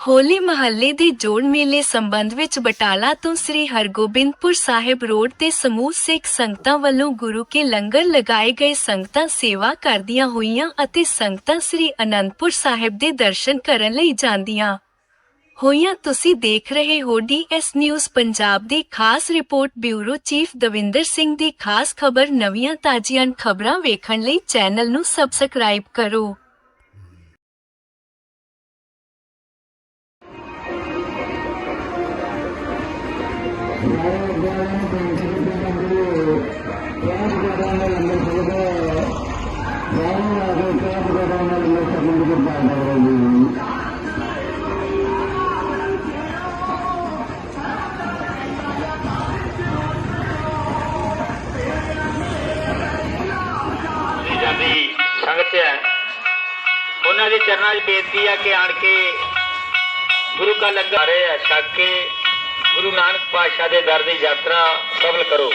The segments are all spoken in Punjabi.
ਹੋਲੀ ਮਹੱਲੇ ਦੇ ਜੋੜ ਮੇਲੇ ਸੰਬੰਧ ਵਿੱਚ ਬਟਾਲਾ ਤੋਂ ਸ੍ਰੀ ਹਰਗੋਬਿੰਦਪੁਰ ਸਾਹਿਬ ਰੋਡ ਤੇ ਸਮੂਹ ਸਿੱਖ ਸੰਗਤਾਂ ਵੱਲੋਂ ਗੁਰੂ ਕੇ ਲੰਗਰ ਲਗਾਏ ਗਏ ਸੰਗਤਾਂ ਸੇਵਾ ਕਰਦੀਆਂ ਹੋਈਆਂ ਅਤੇ ਸੰਗਤਾਂ ਸ੍ਰੀ ਅਨੰਦਪੁਰ ਸਾਹਿਬ ਦੇ ਦਰਸ਼ਨ ਕਰਨ ਲਈ ਜਾਂਦੀਆਂ। ਹੋਈਆਂ ਤੁਸੀਂ ਦੇਖ ਰਹੇ ਹੋ ਡੀਐਸ ਨਿਊਜ਼ ਪੰਜਾਬ ਦੀ ਖਾਸ report bureau chief Davinder Singh ਦੀ ਖਾਸ ਖਬਰ ਨਵੀਆਂ ਤਾਜ਼ੀਆਂ ਖਬਰਾਂ ਵੇਖਣ ਲਈ ਚੈਨਲ ਨੂੰ ਸਬਸਕ੍ਰਾਈਬ ਕਰੋ। ਉਹਨਾਂ ਦੇ ਚਰਨਾਂ 'ਚ ਬੇਨਤੀ ਆ ਕਿ ਆਣ ਕੇ ਗੁਰੂ ਕਾ ਲੰਗਰ ਰਹੇ ਹੈ ਛਕ ਕੇ ਗੁਰੂ ਨਾਨਕ ਪਾਤਸ਼ਾਹ ਦੇ ਦਰ ਦੀ ਯਾਤਰਾ ਸਫਲ ਕਰੋ।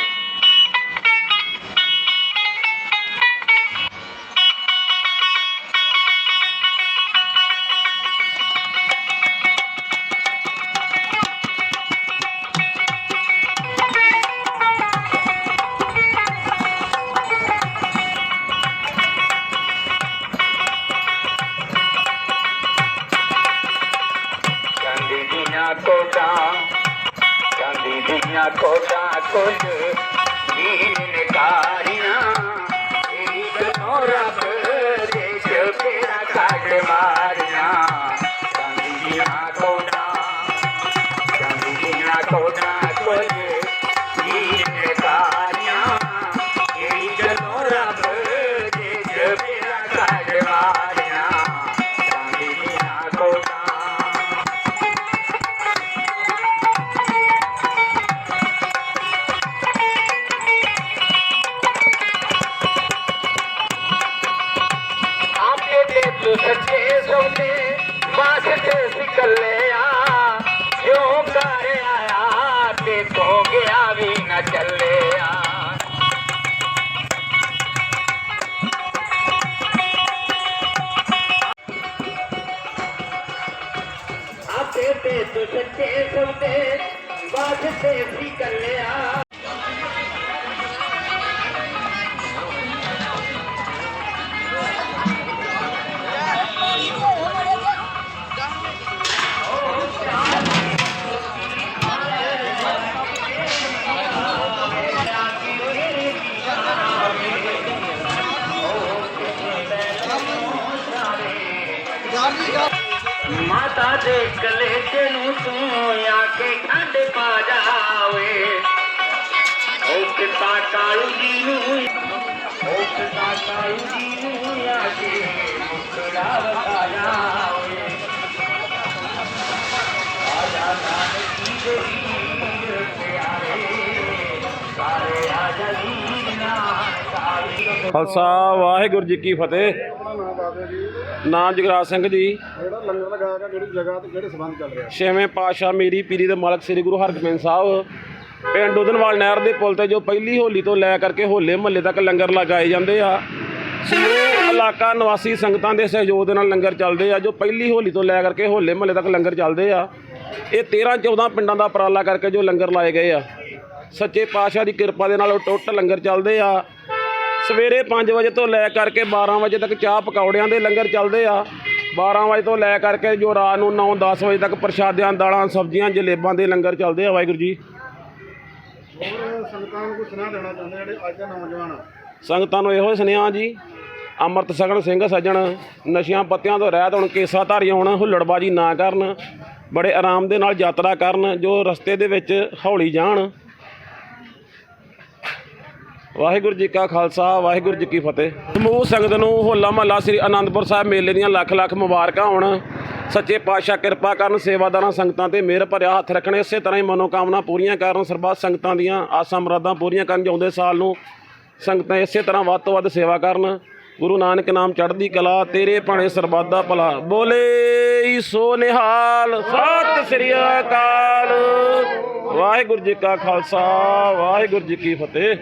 दुनिया को डाको दे दीन कारिया मोरा दे जो तेरा काट मारिया संगी को ਤੇ ਤੂੰ ਸੱਚੇ ਸੌਦੇ ਵਾਸਤੇ ਸਿਕਲਿਆ ਕਿਉਂ ਕਰ ਆਇਆ ਤੇ ਕੋ ਗਿਆ ਵੀ ਨਾ ਚੱਲਿਆ ਆਪੇ ਤੇ ਤੂੰ ਸੱਚੇ ਸੌਦੇ ਵਾਸਤੇ ਸਿਕਲਿਆ ਮਾਤਾ ਦੇ ਕਲੇਜੇ ਨੂੰ ਤੂੰ ਆ ਕੇ ਖੰਡ ਪਾ ਜਾਵੇ ਉਹ ਕਿਤਾ ਕਾਲੂ ਜੀ ਨੂੰ ਉਹ ਕਿਤਾ ਕਾਲੂ ਜੀ ਨੂੰ ਆ ਖਾਲਸਾ ਵਾਹਿਗੁਰੂ ਜੀ ਕੀ ਫਤਿਹ। ਆਪਣਾ ਨਾਮ ਦੱਸ ਦਿਓ ਜੀ ਨਾਮ ਜਗਰਾਜ ਸਿੰਘ ਜੀ। ਜਿਹੜਾ ਲੰਗਰ ਲਗਾਇਆ ਗਿਆ ਕਿਹੜੀ ਜਗ੍ਹਾ ਤੇ ਕਿਹੜੇ ਸਬੰਧ ਚੱਲ ਰਿਹਾ? ਛੇਵੇਂ ਪਾਤਸ਼ਾਹ ਮੇਰੀ ਪੀਰੀ ਦੇ ਮਾਲਕ ਸ੍ਰੀ ਗੁਰੂ ਹਰਗੋਬਿੰਦ ਸਾਹਿਬ। ਪਿੰਡ ਉਦਨਵਾਲ ਨਹਿਰ ਦੇ ਪੁਲ ਤੇ ਜੋ ਪਹਿਲੀ ਹੋਲੀ ਤੋਂ ਲੈ ਕਰਕੇ ਹੋਲੇ ਮਹੱਲੇ ਤੱਕ ਲੰਗਰ ਲਗਾਏ ਜਾਂਦੇ ਆ। ਸਮੂਹ ਇਲਾਕਾ ਨਿਵਾਸੀ ਸੰਗਤਾਂ ਦੇ ਸਹਿਯੋਗ ਦੇ ਨਾਲ ਲੰਗਰ ਚੱਲਦੇ ਆ ਜੋ ਪਹਿਲੀ ਹੋਲੀ ਤੋਂ ਲੈ ਕਰਕੇ ਹੋਲੇ ਮਹੱਲੇ ਤੱਕ ਲੰਗਰ ਚੱਲਦੇ ਆ। ਇਹ 13 14 ਪਿੰਡਾਂ ਦਾ ਉਪਰਾਲਾ ਕਰਕੇ ਜੋ ਲੰਗਰ ਲਾਏ ਗਏ ਆ। ਸੱਚੇ ਪਾਤਸ਼ਾਹ ਦੀ ਕਿਰਪਾ ਦੇ ਨਾਲ ਉਹ ਟੁੱਟ ਲੰਗਰ ਚੱਲਦੇ ਆ। ਸਵੇਰੇ 5 ਵਜੇ ਤੋਂ ਲੈ ਕਰਕੇ 12 ਵਜੇ ਤੱਕ ਚਾਹ ਪਕੌੜਿਆਂ ਦੇ ਲੰਗਰ ਚੱਲਦੇ ਆ। 12 ਵਜੇ ਤੋਂ ਲੈ ਕਰਕੇ ਜੋ ਰਾਤ ਨੂੰ 9-10 ਵਜੇ ਤੱਕ ਪ੍ਰਸ਼ਾਦਿਆਂ, ਦਾਲਾਂ, ਸਬਜ਼ੀਆਂ, ਜਲੇਬਾਂ ਦੇ ਲੰਗਰ ਚੱਲਦੇ ਆ ਵਾਹਿਗੁਰੂ ਜੀ। ਸੰਗਤਾਂ ਨੂੰ ਕੋਈ ਸੁਣਾ ਦੇਣਾ ਚਾਹੁੰਦੇ ਜਿਹੜੇ ਅੱਜ ਦੇ ਨੌਜਵਾਨ ਸੰਗਤਾਂ ਨੂੰ ਇਹੋ ਸੁਨੇਹਾ ਜੀ। ਅੰਮ੍ਰਿਤ ਛਕਣ, ਸਿੰਘ ਸੱਜਣ, ਨਸ਼ਿਆਂ ਪੱਤਿਆਂ ਤੋਂ ਰਹਿਤ ਹੁਣ, ਕੇਸਾ ਧਾਰੀ ਹੋਣ, ਹੁੱਲੜਬਾਜੀ ਨਾ ਕਰਨ, ਬੜੇ ਆਰਾਮ ਦੇ ਨਾਲ ਯਾਤਰਾ ਕਰਨ, ਜੋ ਰਸਤੇ ਦੇ ਵਿੱਚ ਹੌਲੀ ਜਾਣ। ਵਾਹਿਗੁਰੂ ਜੀ ਕਾ ਖਾਲਸਾ, ਵਾਹਿਗੁਰੂ ਜੀ ਕੀ ਫਤਿਹ। ਸਮੂਹ ਸੰਗਤ ਨੂੰ ਹੋਲਾ ਮਹੱਲਾ ਸ੍ਰੀ ਆਨੰਦਪੁਰ ਸਾਹਿਬ ਮੇਲੇ ਦੀਆਂ ਲੱਖ ਲੱਖ ਮੁਬਾਰਕਾਂ ਹੋਣ। ਸੱਚੇ ਪਾਤਸ਼ਾਹ ਕਿਰਪਾ ਕਰਨ ਸੇਵਾਦਾਰਾਂ ਸੰਗਤਾਂ ਤੇ ਮਿਹਰ ਭਰਿਆ ਹੱਥ ਰੱਖਣ। ਇਸੇ ਤਰ੍ਹਾਂ ਹੀ ਮਨੋਕਾਮਨਾ ਪੂਰੀਆਂ ਕਰਨ ਸਰਬੱਤ ਸੰਗਤਾਂ ਦੀਆਂ ਆਸਾਂ ਮੁਰਾਦਾਂ ਪੂਰੀਆਂ ਕਰਨ ਜਾਉਂਦੇ ਸਾਲ ਨੂੰ ਸੰਗਤਾਂ ਇਸੇ ਤਰ੍ਹਾਂ ਵੱਧ ਤੋਂ ਵੱਧ ਸੇਵਾ ਕਰਨ। ਗੁਰੂ ਨਾਨਕ ਨਾਮ ਚੜ੍ਹਦੀ ਕਲਾ, ਤੇਰੇ ਭਾਣੇ ਸਰਬੱਤ ਦਾ ਭਲਾ। ਬੋਲੇ ਸੋ ਨਿਹਾਲ, ਸਤਿ ਸ੍ਰੀ ਅਕਾਲ। ਵਾਹਿਗੁਰੂ ਜੀ ਕਾ ਖਾਲਸਾ, ਵਾਹਿਗੁਰੂ ਜੀ ਕੀ ਫਤਿਹ।